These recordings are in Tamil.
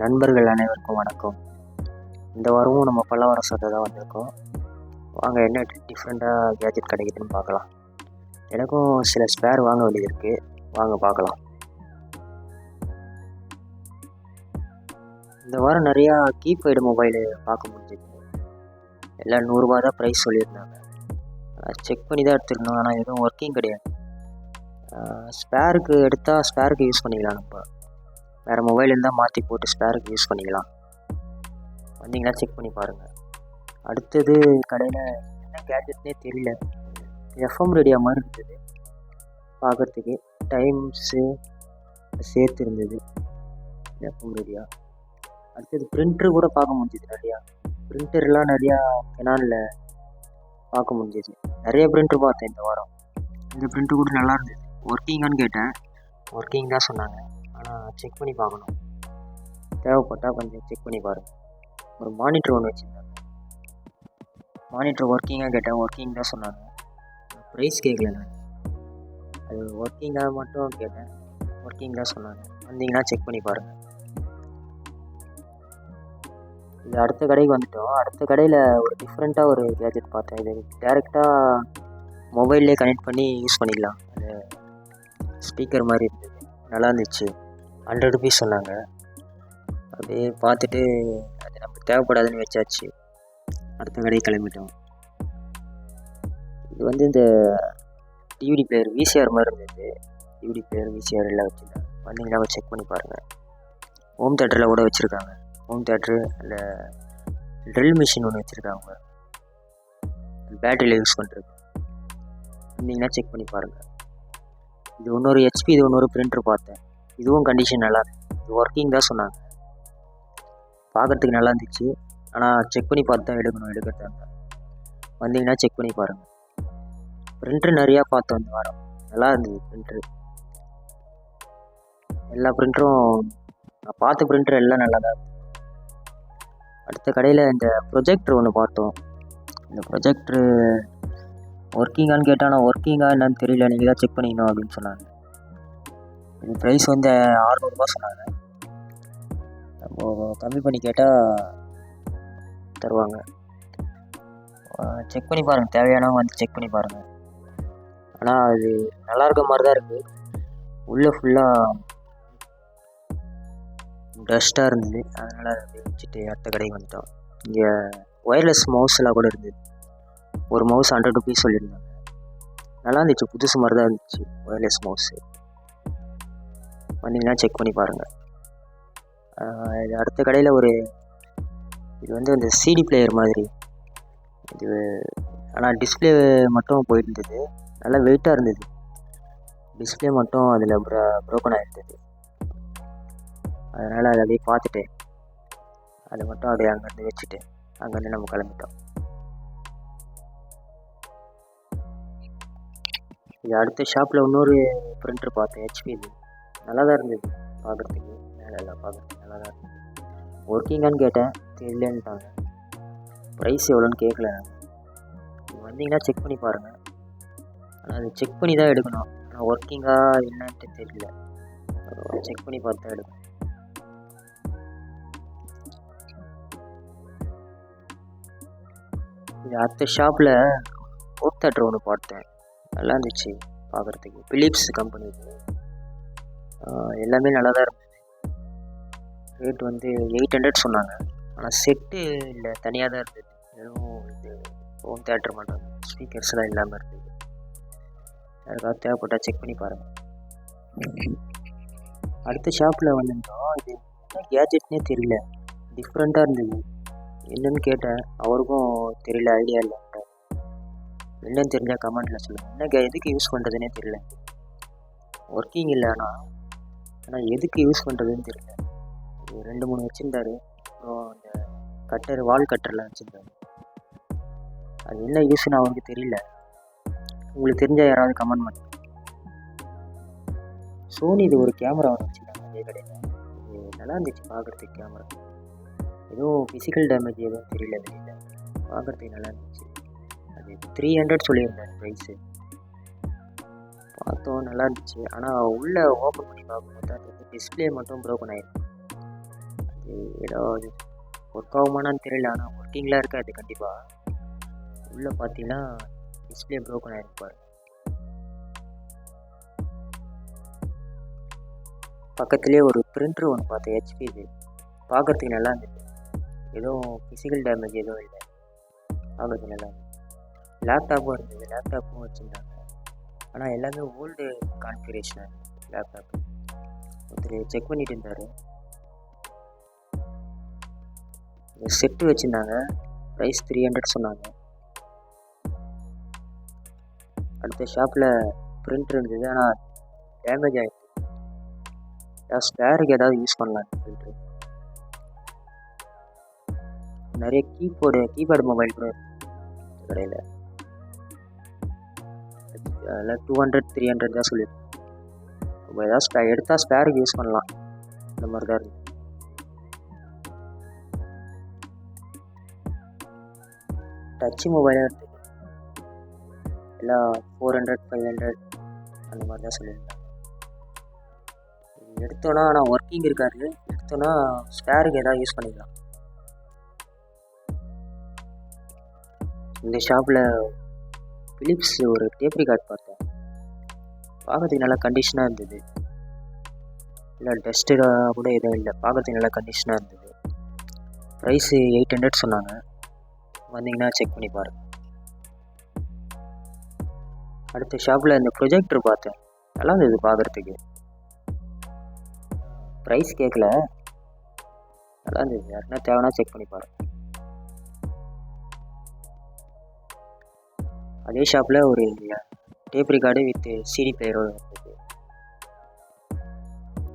நண்பர்கள் அனைவருக்கும் வணக்கம். இந்த வாரமும் நம்ம பல்லவரம் சந்தை தான் வந்திருக்கோம். வாங்க என்ன டிஃப்ரெண்ட்டாக கேஜெட் கிடைக்குதுன்னு பார்க்கலாம். எனக்கும் சில ஸ்பேர் வாங்க வேண்டியது இருக்குது வாங்க பார்க்கலாம். இந்த வாரம் நிறையா கீபேடு மொபைலு பார்க்க முடிஞ்சது. எல்லாம் நூறுரூவா தான் ப்ரைஸ் சொல்லியிருந்தாங்க. செக் பண்ணி தான் எடுத்துருந்தோம். ஆனால் எதுவும் ஒர்க்கிங் கிடையாது. ஸ்பேருக்கு எடுத்தால் ஸ்பேருக்கு யூஸ் பண்ணிக்கலாம் நம்ம. வேறு மொபைல் இருந்தால் மாற்றி போட்டு ஸ்பேருக்கு யூஸ் பண்ணிக்கலாம். வந்தீங்கன்னா செக் பண்ணி பாருங்கள் அடுத்தது கடையில் என்ன கேட்ஜெட்னே தெரியல. எஃப்எம் ரேடியோ மாதிரி இருந்தது. பார்க்குறதுக்கு டைம்ஸு சேர்த்து இருந்தது. எஃப்எம் ரேடியோ அடுத்தது பிரிண்ட்ரு கூட பார்க்க முடிஞ்சுது நிறையா. பிரிண்டர்லாம் நிறையா கெனானில் பார்க்க முடிஞ்சுது. நிறைய பிரிண்ட்ரு பார்த்தேன் இந்த வாரம். இந்த பிரிண்ட்டு கூட நல்லா இருந்தது. ஒர்க்கிங்கான்னு கேட்டேன். ஒர்க்கிங் தான் சொன்னாங்க. செக் பண்ணி பார்க்கணும். தேவைப்பட்டால் கொஞ்சம் செக் பண்ணி பாருங்கள் ஒரு மானிட்டர் ஒன்று வச்சுருந்தாங்க. மானிட்டர் ஒர்க்கிங்காக கேட்டேன். ஒர்க்கிங் தான் சொன்னாங்க. ப்ரைஸ் கேட்கல நான். அது ஒர்க்கிங்காக மட்டும் கேட்டேன். ஒர்க்கிங் தான் சொன்னாங்க. வந்தீங்கன்னா செக் பண்ணி பாருங்கள் இது அடுத்த கடைக்கு வந்துட்டோம். அடுத்த கடையில் ஒரு டிஃப்ரெண்ட்டாக ஒரு கேஜெட் பார்த்தேன். இது டேரெக்டாக மொபைல்லே கனெக்ட் பண்ணி யூஸ் பண்ணிக்கலாம். அது ஸ்பீக்கர் மாதிரி இருந்தது. நல்லா இருந்துச்சு. ஹண்ட்ரட் ருபீஸ் சொன்னாங்க. அப்படியே பார்த்துட்டு அது நமக்கு தேவைப்படாதுன்னு வச்சாச்சு. அடுத்த கடைக்கு கிளம்பிட்டோம். இது வந்து இந்த டிவிடி பிளேயர் விசிஆர் மாதிரி இருந்தது. டிவிடி பிளேயர் விசிஆர் எல்லாம் வச்சுருந்தாங்க. வந்தீங்கன்னா செக் பண்ணி பாருங்கள் ஹோம் தேட்டரில் கூட வச்சுருக்காங்க. ஹோம் தேட்ரு அந்த ட்ரில் மிஷின் ஒன்று வச்சுருக்காங்க. பேட்டரியில் யூஸ் பண்ணுறது வந்தீங்கன்னா செக் பண்ணி பாருங்கள் இது இன்னொரு ஹெச்பி இது இன்னொரு பிரிண்டர் பார்த்தேன். இதுவும் கண்டிஷன் நல்லா இருந்துச்சு இது ஒர்க்கிங் தான் சொன்னாங்க. பார்க்குறதுக்கு நல்லா இருந்துச்சு. ஆனால் செக் பண்ணி பார்த்து தான் எடுக்கணும் எடுக்கிறதா இருந்தால் வந்தீங்கன்னா செக் பண்ணி பாருங்கள் பிரிண்ட்ரு நிறையா பார்த்தோம் இந்த வாரம். நல்லா இருந்தது பிரிண்ட்ரு எல்லா பிரிண்டரும் நான் பார்த்த பிரிண்டர் எல்லாம் நல்லா தான் இருந்தது அடுத்த கடையில் இந்த ப்ரொஜெக்டர் ஒன்று பார்த்தோம். இந்த ப்ரொஜெக்டரு ஒர்க்கிங்கான்னு கேட்டால் நான் ஒர்க்கிங்கா என்னன்னு தெரியல. நீங்கள் தான் செக் பண்ணிக்கணும் அப்படின்னு சொன்னாங்க. இது ப்ரைஸ் வந்து அறநூறுபா சொன்னாங்க. நம்ம கம்மி பண்ணி கேட்டால் தருவாங்க. செக் பண்ணி பாருங்கள் தேவையானவங்க வந்து செக் பண்ணி பாருங்கள் ஆனால் அது நல்லா இருக்க மாதிரி தான் இருக்குது உள்ளே ஃபுல்லாக டஸ்ட்டாக இருந்தது. அதனால் அதை வச்சுட்டு அடுத்த கடைக்கு வந்துட்டோம். இங்கே ஒயர்லெஸ் மவுஸ்லாம் கூட இருந்தது. ஒரு மவுஸ் ஹண்ட்ரட் ருபீஸ் சொல்லியிருந்தாங்க. நல்லா இருந்துச்சு. புதுசு மாதிரி தான் இருந்துச்சு. ஒயர்லெஸ் மவுஸு வந்தீங்கன்னா செக் பண்ணி பாருங்கள் இது அடுத்த கடையில் ஒரு இது வந்து அந்த சிடி பிளேயர் மாதிரி. இது ஆனால் டிஸ்பிளே மட்டும் போயிருந்தது. நல்லா வெயிட்டாக இருந்தது. டிஸ்பிளே மட்டும் அதில் ப்ரோ ப்ரோக்கன் ஆகிருந்தது அதனால் அதை அப்படியே பார்த்துட்டு அதை மட்டும் அப்படியே அங்கேருந்து வச்சுட்டு அங்கேருந்து நம்ம கிளம்பிட்டோம். இது அடுத்த ஷாப்பில் இன்னொரு ப்ரிண்டர் பார்த்தேன் ஹெச்பி நல்லா தான் இருந்தது. பார்க்குறதுக்கு வேலை இல்லை பார்க்குறதுக்கு நல்லா தான் இருந்தது ஒர்க்கிங்கான்னு கேட்டேன் தெரியலன்ட்டாங்க. ப்ரைஸ் எவ்வளோன்னு கேட்கல நீங்கள் வந்தீங்கன்னா செக் பண்ணி பாருங்கள் ஆனால் அது செக் பண்ணி தான் எடுக்கணும். ஆனால் ஒர்க்கிங்காக என்னன்ட்டு தெரியல. செக் பண்ணி பார்த்து தான் எடுக்கணும். இது அடுத்த ஷாப்பில் ஹோம் தேட்டர் ஒன்று பார்த்தேன். நல்லா இருந்துச்சு பார்க்குறதுக்கு பிலிப்ஸ் கம்பெனி எல்லாமே நல்லா தான் இருந்தது ரேட் வந்து எயிட் ஹண்ட்ரட் சொன்னாங்க. ஆனால் செட்டு இல்லை தனியாக தான் இருந்தது வெறும் இது ஹோம் தேட்டர் மட்டும் ஸ்பீக்கர்ஸ்லாம் இல்லாமல் இருந்தது யாருக்காவது தேவைப்பட்டால் செக் பண்ணி பாருங்கள் அடுத்த ஷாப்பில் வந்திருந்தோம் இது என்ன கேஜெட்னே தெரியல டிஃப்ரெண்ட்டாக இருந்தது. என்னன்னு கேட்டேன். அவருக்கும் தெரியல ஐடியா இல்லை. என்னன்னு தெரிஞ்சால் கமெண்ட்டில் சொல்லுங்கள் என்ன கே எதுக்கு யூஸ் பண்ணுறதுனே தெரியல. ஒர்க்கிங் இல்லை ஆனால் ஆனால் எதுக்கு யூஸ் பண்ணுறதுன்னு தெரியல. ரெண்டு மூணு வச்சுருந்தாரு. அப்புறம் அந்த கட்டர் வால் கட்டர்லாம் வச்சுருந்தாரு. அது என்ன யூஸ்னு அவருக்கு தெரியல. உங்களுக்கு தெரிஞ்சால் யாராவது கமெண்ட் பண்ணுங்க சோனி இது ஒரு கேமரா ஒன்று வச்சுருந்தாங்க அதே கடையில். இது நல்லா இருந்துச்சு பார்க்குறதுக்கு கேமரா எதுவும் ஃபிசிக்கல் டேமேஜ் எதுவும் தெரியல வெளியில் பார்க்குறதுக்கு நல்லா இருந்துச்சு. அது த்ரீ ஹண்ட்ரட் சொல்லியிருந்தேன் ப்ரைஸு பார்த்தோம் நல்லா இருந்துச்சு ஆனால் உள்ளே ஓப்பன் பண்ணி பார்க்கும்போது அது வந்து டிஸ்பிளே மட்டும் ப்ரோக்கன் ஆயிருக்கு. அது ஏதோ ஒர்க் ஆகுமானான்னு தெரியல. ஆனால் ஒர்க்கிங்லாம் இருக்காது கண்டிப்பாக உள்ளே பார்த்தீங்கன்னா டிஸ்பிளே ப்ரோக்கன் ஆகிருப்பார் பக்கத்துலேயே ஒரு பிரிண்டர் ஒன்று பார்த்தேன் ஹெச்பி இது பார்க்குறதுக்கு நல்லா இருந்தது எதுவும் ஃபிசிக்கல் டேமேஜ் எதுவும் இல்லை. பார்க்குறதுக்கு நல்லா இருந்தது லேப்டாப்பும் இருந்தது. லேப்டாப்பும் வச்சுருந்தாங்க. ஆனால் எல்லாமே ஓல்டு கான்ஃபிகரேஷன் லேப்டாப் ஒருத்தர் செக் பண்ணிட்டு இருந்தார். செட்டு வச்சுருந்தாங்க. ப்ரைஸ் த்ரீ ஹண்ட்ரட் சொன்னாங்க. அடுத்த ஷாப்பில் பிரிண்ட் இருந்தது. ஆனால் டேமேஜ் ஆகிடுச்சு ஏதாவது ஸ்பேருக்கு ஏதாவது யூஸ் பண்ணலாம் பிரிண்ட்ரு நிறைய கீபோர்டு கீபேட் மொபைல் கூட கடையில். அதில் டூ ஹண்ட்ரட் த்ரீ ஹண்ட்ரட் தான் சொல்லியிருக்கேன் நம்ம ஏதாவது ஸ்பே எடுத்தால் ஸ்பேருக்கு யூஸ் பண்ணலாம். இந்த மாதிரி தான் இருக்குது டச்சு மொபைலாக இருக்குது எல்லாம் ஃபோர் ஹண்ட்ரட் ஃபைவ் ஹண்ட்ரட் அந்த மாதிரி தான் சொல்லியிருந்தேன் எடுத்தோன்னா ஆனால் ஒர்க்கிங் இருக்காரு எடுத்தோன்னா ஸ்பேருக்கு எதாவது யூஸ் பண்ணிக்கலாம். இந்த ஷாப்பில் ஃபிலிப்ஸ் ஒரு டேப் ரிகார்ட் பார்த்தேன். பார்க்கறதுக்கு நல்லா கண்டிஷனாக இருந்தது. இல்லை டஸ்டடாக கூட எதுவும் இல்லை. பார்க்கறதுக்கு நல்லா கண்டிஷனாக இருந்தது. ப்ரைஸு எயிட் ஹண்ட்ரட் சொன்னாங்க. வந்தீங்கன்னா செக் பண்ணி பாருங்கள் அடுத்த ஷாப்பில் இந்த ப்ரொஜெக்டர் பார்த்தேன். நல்லா இருந்தது பார்க்குறதுக்கு ப்ரைஸ் கேட்கல நல்லா இருந்தது. யாருன்னா தேவைன்னா செக் பண்ணி பாருங்கள் அதே ஷாப்பில் ஒரு டேப் ரிகார்டு வித் சிடி பிளேயரோடு இருந்தது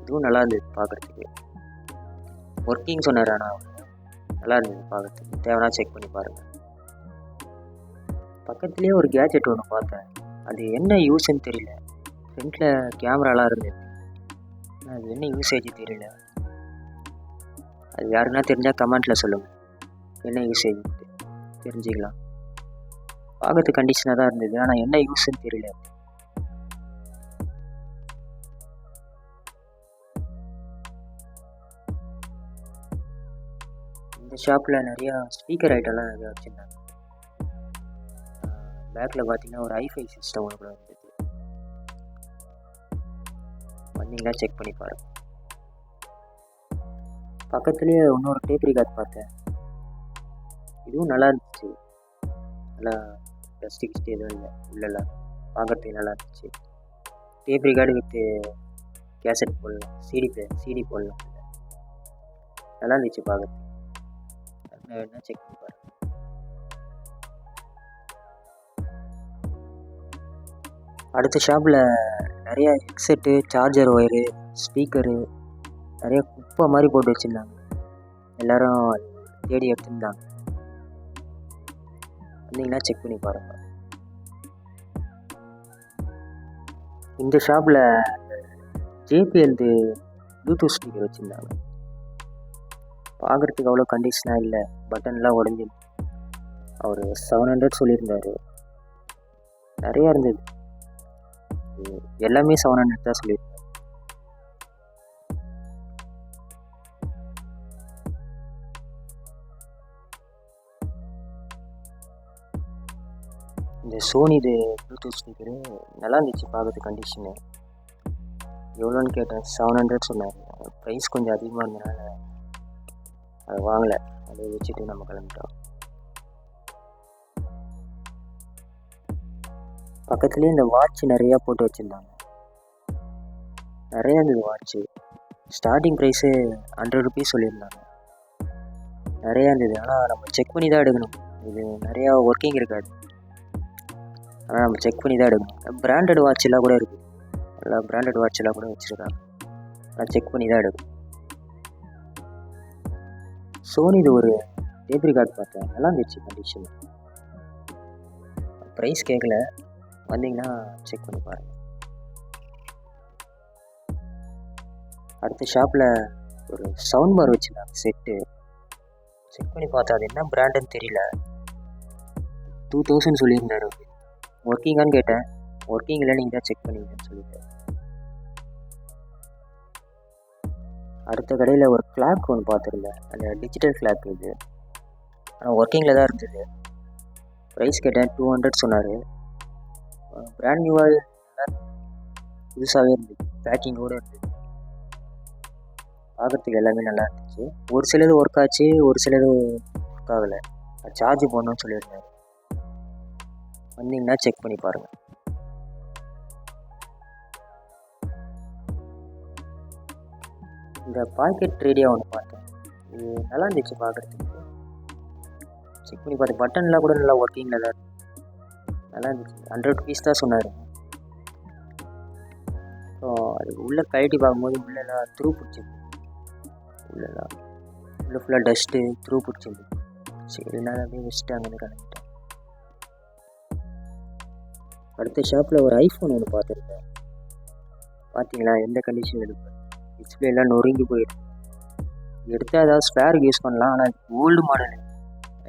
இதுவும் நல்லா இருந்தது பார்க்குறதுக்கு ஒர்க்கிங் சொன்னார் ஆனால் அவர் நல்லா இருந்தது பார்க்குறதுக்கு தேவைன்னா செக் பண்ணி பாருங்கள் பக்கத்துலேயே ஒரு கேஜெட் ஒன்று பார்த்தேன். அது என்ன யூஸ்ன்னு தெரியல. ஃப்ரண்ட்டில் கேமராலாம் இருந்தது. அது என்ன யூசேஜ் தெரியல. அது யாருன்னா தெரிஞ்சால் கமெண்ட்டில் சொல்லுங்கள் என்ன யூசேஜ் தெரிஞ்சுக்கலாம். பார்க்கறதுக்கு கண்டிஷனாக தான் இருந்தது. ஆனால் என்ன யூஸ்ன்னு தெரியல. இந்த ஷாப்பில் நிறையா ஸ்பீக்கர் ஐட்டம்லாம் நிறையா வச்சுருந்தாங்க. பேக்கில் பார்த்தீங்கன்னா ஒரு ஐஃபை சிஸ்டம் ஒன்று கூட இருந்தது. வந்தீங்கன்னா செக் பண்ணி பாருங்க. பக்கத்துலேயே இன்னொரு டேப் ரிகார்ட் பார்த்தேன். இதுவும் நல்லா இருந்துச்சு. நல்லா பிளாஸ்டிக் கிஸ்ட் எதுவும் இல்லை. உள்ளெல்லாம் பார்க்கறதுக்கு நல்லா இருந்துச்சு. டேப் ரிகார்டு வித்து கேசட் போடலாம். சிடி பிளே சிடி போடலாம். நல்லா இருந்துச்சு பார்க்கறதுக்கு வேணா செக் பண்ணி பாருங்கள் அடுத்த ஷாப்பில் நிறையா ஹெட்செட்டு சார்ஜர் ஒயரு ஸ்பீக்கரு நிறைய குப்பை மாதிரி போட்டு வச்சுருந்தாங்க. எல்லோரும் தேடி எடுத்துருந்தாங்க. வந்தீங்கன்னா செக் பண்ணி பாருங்கள் இந்த ஷாப்பில் ஜேபிஎல்து ப்ளூடூத் ஸ்பீக்கர் வச்சுருந்தாங்க. பார்க்குறதுக்கு அவ்வளோ கண்டிஷனாக இல்லை. பட்டன்லாம் உடஞ்சி. அவர் செவன் ஹண்ட்ரட் சொல்லியிருந்தார். நிறையா இருந்தது. எல்லாமே செவன் ஹண்ட்ரட் தான் சொல்லியிருந்தார். சோனி இது ப்ளூடூத் ஸ்பீக்கரு நல்லா இருந்துச்சு பார்க்குறது கண்டிஷனு எவ்வளோன்னு கேட்டேன் செவன் ஹண்ட்ரட் சொன்னார். ப்ரைஸ் கொஞ்சம் அதிகமாக இருந்தனால அதை வாங்கலை. அதை வச்சுட்டு நம்ம கிளம்பிட்டோம். பக்கத்துலேயே இந்த வாட்ச் நிறையா போட்டு வச்சுருந்தாங்க. நிறையா இருந்தது watch starting price hundred rupees சொல்லியிருந்தாங்க. நிறையா இருந்தது. ஆனால் நம்ம செக் பண்ணி தான் எடுக்கணும். இது நிறையா ஒர்க்கிங் இருக்காது. ஆனால் நம்ம செக் பண்ணி தான் எடுக்கணும் பிராண்டட் வாட்செல்லாம் கூட இருக்குது நல்லா பிராண்டட் வாட்செல்லாம் கூட வச்சுருக்காங்க. ஆனால் செக் பண்ணி தான் எடுக்கணும் சோனிது ஒரு டேப் கார்டு பார்த்தேன். நல்லா இருந்துச்சு கண்டிஷன் ப்ரைஸ் கேட்கல வந்தீங்கன்னா செக் பண்ணி பாருங்கள் அடுத்த ஷாப்பில் ஒரு சவுண்ட் பார் வச்சுருந்தாங்க செட்டு செக் பண்ணி பார்த்தா அது என்ன பிராண்டுன்னு தெரியல. டூ தௌசண்ட் சொல்லியிருந்தாரு ஒர்க்கிங்கான்னு கேட்டேன். ஒர்க்கிங் இல்லை நீங்கள் தான் செக் பண்ணிக்கன்னு சொல்லிட்டு. அடுத்த கடையில் ஒரு ஃப்ளாக் ஒன்று பார்த்துருந்தேன். அந்த டிஜிட்டல் ஃப்ளாக் இது. ஆனால் ஒர்க்கிங்கில் தான் இருந்தது. ப்ரைஸ் கேட்டேன் டூ ஹண்ட்ரட் சொன்னார். பிராண்ட் நியூவாக புதுசாகவே இருந்தது. பேக்கிங்கோடு இருந்தது. பார்க்குறதுக்கு எல்லாமே நல்லா இருந்துச்சு. ஒரு சிலது ஒர்க் ஆச்சு ஒரு சிலது ஒர்க் ஆகலை. சார்ஜ் போடணும்னு சொல்லியிருந்தாரு வந்தீங்கன்னா செக் பண்ணி பாருங்கள் இந்த பாக்கெட் ரேடியோ ஒன்று பார்த்தேன். இது நல்லா இருந்துச்சு பார்க்குறதுக்கு செக் பண்ணி பார்த்து பட்டன்லாம் கூட நல்லா ஒர்க்கிங்கில் தான் நல்லா இருந்துச்சு. ஹண்ட்ரட் ருபீஸ் தான் சொன்னார். ஸோ அது உள்ளே கழட்டி பார்க்கும்போது உள்ளெல்லாம் த்ரூ பிடிச்சிருக்கு. உள்ளெல்லாம் உள்ளே ஃபுல்லாக டஸ்ட்டு த்ரூ பிடிச்சிருக்கு. சரி நான் அப்படியே வச்சுட்டு அங்கே கிளம்பிட்டேன் அடுத்த ஷாப்பில் ஒரு ஐஃபோன் ஒன்று பார்த்துருந்தேன். பார்த்தீங்களா எந்த கண்டிஷன் எடுப்பேன் டிஸ்பிளேலாம் நொறுங்கி போயிருக்கு. எடுத்தால் ஏதாவது ஸ்பேருக்கு யூஸ் பண்ணலாம். ஆனால் old model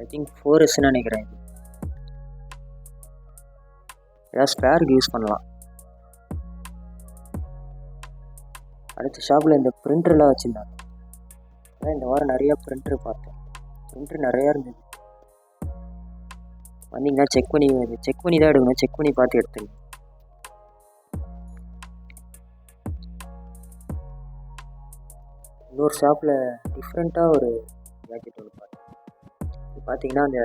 I think four எஸ்ன்னு நினைக்கிறேன் இது. ஏதாவது ஸ்பேருக்கு யூஸ் பண்ணலாம். அடுத்த ஷாப்பில் இந்த பிரிண்டர்லாம் வச்சுருந்தாங்க. அதான் இந்த வாரம் நிறையா பிரிண்டர் பார்த்தேன். பிரிண்டர் நிறையா இருந்தது. வந்தீங்கன்னா செக் பண்ணி செக் பண்ணி தான் எடுக்கணும். செக் பண்ணி பார்த்து எடுத்துங்க இன்னொரு ஷாப்பில் டிஃப்ரெண்ட்டாக ஒரு ஜாக்கெட் ஒன்று பார்த்தேன். இது பார்த்தீங்கன்னா அந்த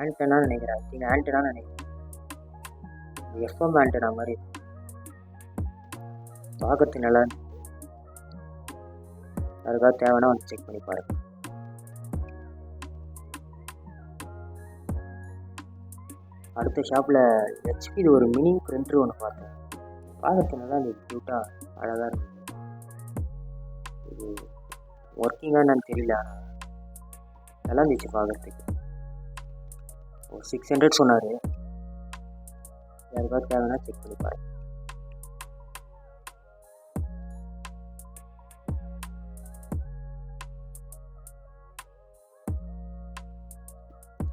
ஆண்டனா நினைக்கிறேன். ஐ திங்க் ஆண்டனா நினைக்கிறேன். எஃப்எம் ஆண்டனா மாதிரி பார்க்கறது நல்லா இருந்துச்சு. அதுக்காக தேவைன்னா வந்து செக் பண்ணி பாருங்கள் அடுத்த ஷாப்பில் ஹெச்பியில் ஒரு மினி பிரிண்டர் ஒன்று பார்த்தேன். பார்க்கறதுக்கு நல்லா க்யூட்டாக அழகாக இருந்துச்சு இது ஒர்க்கிங்காக என்னன்னு தெரியல. நல்லா இருந்துச்சு பார்க்குறதுக்கு. ஒரு சிக்ஸ் ஹண்ட்ரட் சொன்னார். யாருக்காவது தேவைன்னா செக் பண்ணி பாருங்க.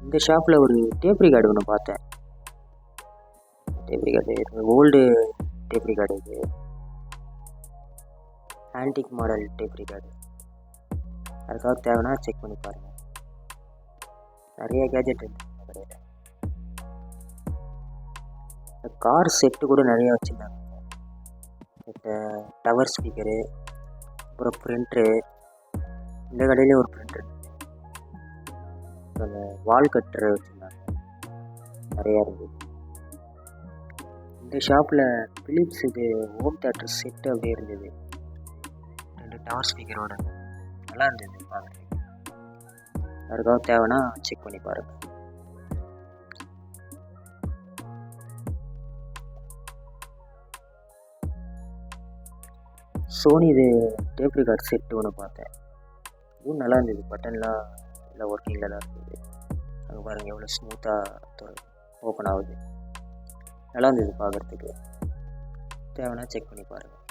இந்த ஷாப்பில் ஒரு டேப் ரிகார்டு ஒன்று பார்த்தேன். Tape record old tape record இது. ஆன்டிக் மாடல் டேப் ரிகார்டு அதுக்காக தேவைன்னா செக் பண்ணி பாருங்கள் நிறைய கேஜெட் இருக்கு. இந்த கடையில் இந்த கார் செட்டு கூட நிறைய வச்சுருந்தாங்க. இந்த டவர் ஸ்பீக்கரு அப்புறம் ப்ரிண்ட்ரு இந்த கடையிலே ஒரு ப்ரிண்ட்ரு அந்த வால் கட்டர் வச்சுருந்தாங்க. நிறையா இருக்குது இந்த ஷாப்பில் பிலிப்ஸ் இது ஹோம் தேட்டர் செட்டு அப்படியே இருந்தது. ரெண்டு டவர் ஸ்பீக்கரோட நல்லா இருந்தது பார்க்குறதுக்கு யாருக்காவது தேவைன்னா செக் பண்ணி பாருங்க. சோனி இது டேப் ரிகார்ட் செட்டு ஒன்று பார்த்தேன். இதுவும் நல்லா இருந்தது. பட்டன்லாம் எல்லாம் ஒர்க்கிங்கில் தான் இருந்தது. அங்கே பாருங்கள் எவ்வளோ ஸ்மூத்தாக ஓப்பன் ஆகுது. நல்லா இருந்தது பார்க்குறதுக்கு தேவைன்னா செக் பண்ணி பாருங்கள்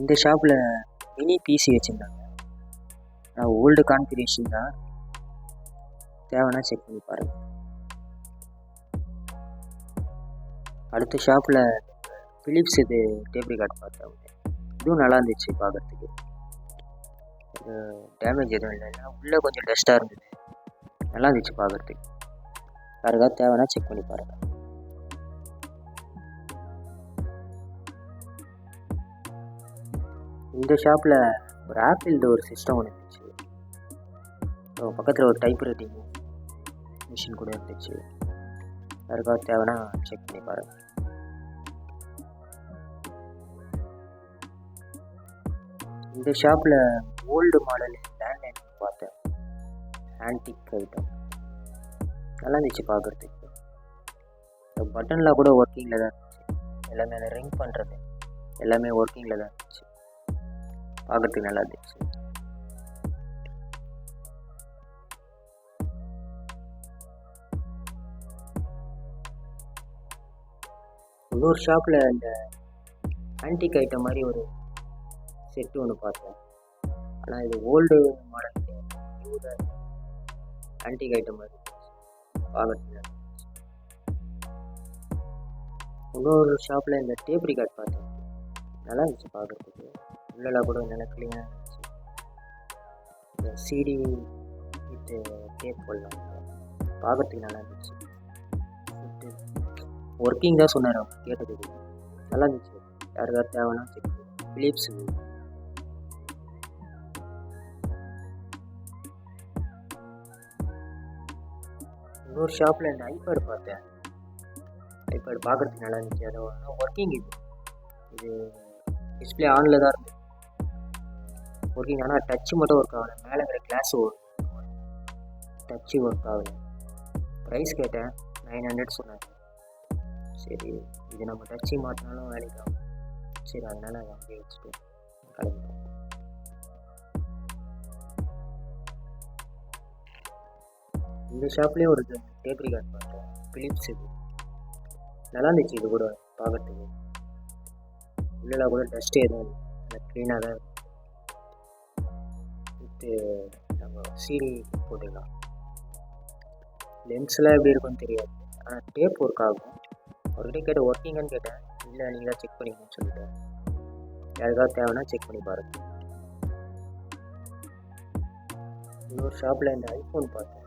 இந்த ஷாப்பில் மினி பிசி வச்சுருந்தாங்க. நான் ஓல்டு கான்ஃபிகரேஷன் தான். தேவைன்னா செக் பண்ணி பாருங்கள் அடுத்த ஷாப்பில் ஃபிலிப்ஸ் இது டேப் ரிகார்ட் பார்த்தேன். இதுவும் நல்லா இருந்துச்சு பார்க்குறதுக்கு டேமேஜ் எதுவும் இல்லை உள்ளே கொஞ்சம் டஸ்ட்டாக இருந்தது. நல்லா இருந்துச்சு பார்க்குறதுக்கு. யாருக்காவது தேவைன்னா செக் பண்ணி பாருங்கள் இந்த ஷாப்பில் ஒரு ஆப்பிள் ஒரு சிஸ்டம் ஒன்று இருந்துச்சு. பக்கத்தில் ஒரு டைப் ரைட்டிங் மிஷின் கூட இருந்துச்சு. யாருக்காவது தேவைன்னா செக் பண்ணி பாருங்கள் இந்த ஷாப்பில் ஓல்டு மாடல் லேண்ட்லைன் பார்த்தேன். ஆன்டிக் ஐட்டம் நல்லா இருந்துச்சு பார்க்குறதுக்கு இந்த பட்டனில் கூட ஒர்க்கிங்கில் தான் இருந்துச்சு. எல்லாமே அந்த ரிங் பண்ணுறது எல்லாமே ஒர்க்கிங்கில் தான் இருந்துச்சு. பார்க்குறதுக்கு நல்லா இருந்துச்சு. இன்னொரு ஷாப்பில் இந்த ஆன்டிக் ஐட்டம் மாதிரி ஒரு செட்டு ஒன்று பார்த்தேன். ஆனால் இது ஓல்டு மாடல் நியூ தான் ஆன்டிக் ஐட்டம் மாதிரி பார்க்குறதுக்கு இன்னொரு ஷாப்பில் இந்த டேப் ரிகார்ட் பார்த்தேன். நல்லா இருந்துச்சு பார்க்குறதுக்கு உள்ளெல்லாம் கூட நல்லா இருந்துச்சு. இந்த சிடி வித்து டேப் போடலாம். பார்க்குறதுக்கு நல்லா இருந்துச்சு. ஒர்க்கிங் தான் சொன்னார் அவர். கேட்டதுக்கு. நல்லா இருந்துச்சு. யாருக்காவது தேவைன்னா செக் ஃபிலிப்ஸ் இன்னொரு ஷாப்பில் இந்த ஐபேடு பார்த்தேன். ஐபேட் பார்க்குறதுக்கு நல்லா இருந்துச்சு. அது ஒர்க்கிங் இது. இது டிஸ்பிளே ஆனில் தான் இருந்தது ஒர்க்கிங் ஆனால் டச்சு மட்டும் ஒர்க் ஆகலை. மேலே இருக்கிற கிளாஸ் டச்சு ஒர்க் ஆகலை. ப்ரைஸ் கேட்டேன். நைன் ஹண்ட்ரட் சொன்னாங்க. சரி இது நம்ம டச்சு மாற்றினாலும் வேலைக்கு ஆகும். சரி அதனால் அதை அப்படியே வச்சுட்டு கிளம்பிட்டேன் இந்த ஷாப்லேயும் ஒரு டேப் ரிகார்ட் பார்த்தேன். பிலிப்ஸ் இது. நல்லா இருந்துச்சு இது கூட பார்க்கறதுக்கு. உள்ளலாம் கூட டஸ்ட் எதுவும் நல்லா க்ளீனாக தான் வித்து நம்ம சீல் போட்டுக்கலாம். லென்ஸ்லாம் எப்படி இருக்கும்னு தெரியாது. ஆனால் டேப் ஒர்க் ஆகும். அவர்கிட்ட கேட்ட ஒர்க்கிங்கான்னு கேட்டேன். இல்லை நீங்களாக செக் பண்ணிக்கணும்னு சொல்லிட்டேன். யாருக்காவது தேவைன்னா செக் பண்ணி பாருங்க. இன்னொரு ஷாப்பில் இந்த ஐஃபோன் பார்த்தேன்.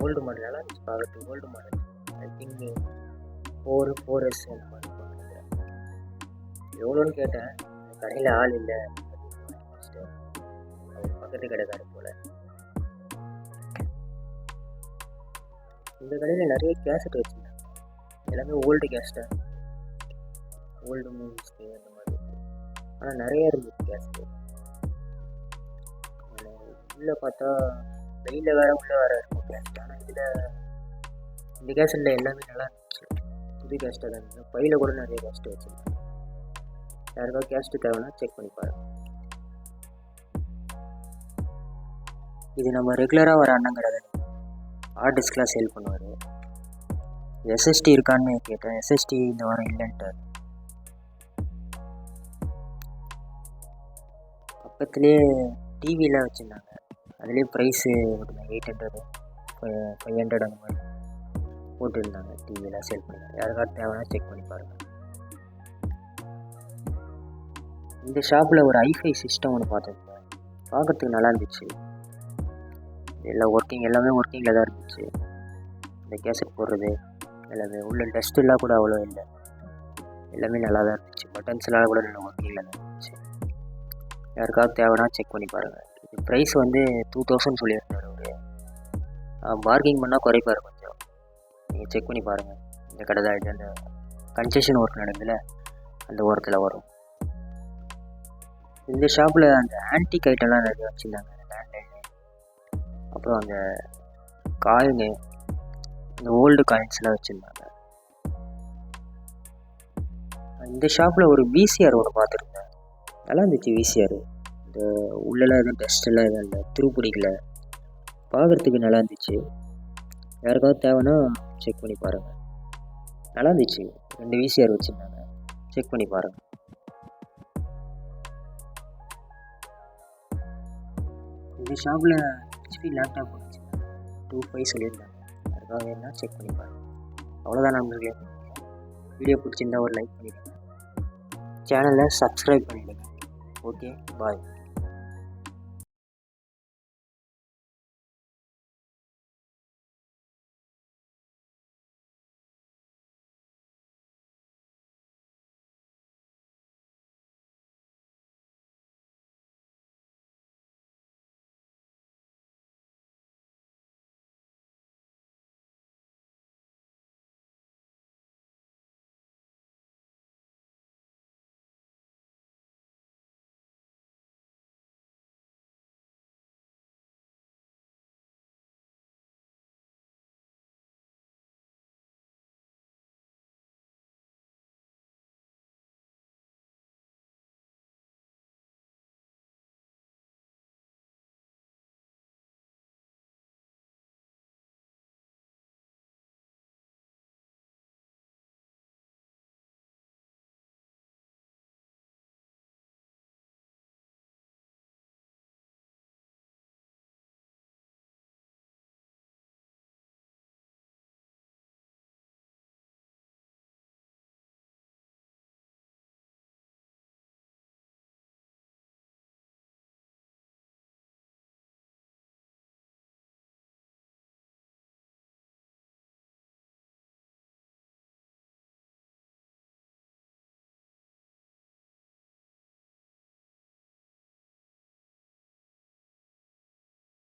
Old model. நல்லா இருந்துச்சு old model. I think four four S அந்த மாதிரி நினைக்கிறேன் எவ்வளோன்னு கேட்டேன். கடையில் ஆள் இல்லை. அவர் பக்கத்து கடைக்காரர் போல். இந்த கடையில் நிறைய கேசட் வச்சுருந்தேன் எல்லாமே ஓல்டு கேஸ்ட்டு ஓல்டு மூவிஸ்க்கு அந்த மாதிரி. ஆனால் நிறைய இருந்துச்சு கேசட் உள்ளே பார்த்தா வெயிலில் வேறு உள்ளே வேறு இருக்கும் ஆனால் இதில் இந்த கேஸ்டில் எல்லாமே நல்லா இருந்துச்சு. புது கேஸ்ட்டாக தான். இருந்துச்சு பையில் கூட நிறைய கேஸ்ட்டு வச்சுருந்தாங்க யாருக்கா கேஸ்ட்டு தேவைன்னா செக் பண்ணி பாருங்க. இது நம்ம ரெகுலராக வர அண்ணன் கடை ஹார்ட் டிஸ்க்லாம் சேல் பண்ணுவார். எஸ்எஸ்டி இருக்கான்னு கேட்டேன். எஸ்எஸ்டி இந்த வாரம் இல்லைன்ட்டார் பக்கத்துலேயே டிவிலாம் வச்சுருந்தாங்க. அதுலேயே price eight hundred five hundred அந்த மாதிரி போட்டுருந்தாங்க. டிவியில் சேல் பண்ணி. யாருக்காவது தேவைன்னா செக் பண்ணி பாருங்கள் இந்த ஷாப்பில் ஒரு ஐஃபை சிஸ்டம் ஒன்று பார்த்துருந்தேன். பார்க்கறதுக்கு நல்லா இருந்துச்சு. எல்லாம் ஒர்க்கிங் எல்லாமே ஒர்க்கிங்கில் தான் இருந்துச்சு. இந்த கேசட் போடுறது எல்லாமே. உள்ள டஸ்ட்டெல்லாம் கூட அவ்வளோ இல்லை. எல்லாமே நல்லா தான் இருந்துச்சு. பட்டன்ஸ்லாம் கூட நல்லா ஒர்க்கிங்கில் தான் யாருக்காவது தேவைன்னா செக் பண்ணி பாருங்கள் இது ப்ரைஸ் வந்து டூ தௌசண்ட் சொல்லியிருந்தார் அவர். பார்கிங் பண்ணால் குறைப்பார் கொஞ்சம். நீங்கள் செக் பண்ணி பாருங்கள் இந்த கடை தான் இது அந்த கன்செஷன் ஒர்க் நடக்குதுல அந்த ஒர்க்கில் வரும். இந்த ஷாப்பில் அந்த ஆன்டிக் ஐட்டம்லாம் நிறைய வச்சுருந்தாங்க. லேண்ட்லைனு அப்புறம் அந்த காயினு இந்த ஓல்டு காயின்ஸ்லாம் வச்சுருந்தாங்க. இந்த ஷாப்பில் ஒரு பிசிஆர் ஒன்று பார்த்துருந்தேன். நல்லா இருந்துச்சு விசிஆர் இந்த உள்ளெல்லாம் எதுவும் டஸ்ட்டெல்லாம் எதுவும் இல்லை. துருப்பிடிக்கல பார்க்குறதுக்கு நல்லா இருந்துச்சு. யாருக்காவது தேவைன்னா செக் பண்ணி பாருங்கள் நல்லா இருந்துச்சு. ரெண்டு விசிஆர் வச்சுருந்தாங்க. செக் பண்ணி பாருங்கள் இந்த ஷாப்பில் ஹெச்பி லேப்டாப் வச்சுருந்தாங்க. டூ ஃபைவ் சொல்லியிருந்தாங்க. யாருக்காவது வேணுன்னா செக் பண்ணி பாருங்கள் அவ்வளோதான் நண்பர்களே. வீடியோ பிடிச்சிருந்தா ஒரு லைக் பண்ணிடுங்க. சேனலை சப்ஸ்கிரைப் பண்ணிவிடுங்க ஓகே பாய்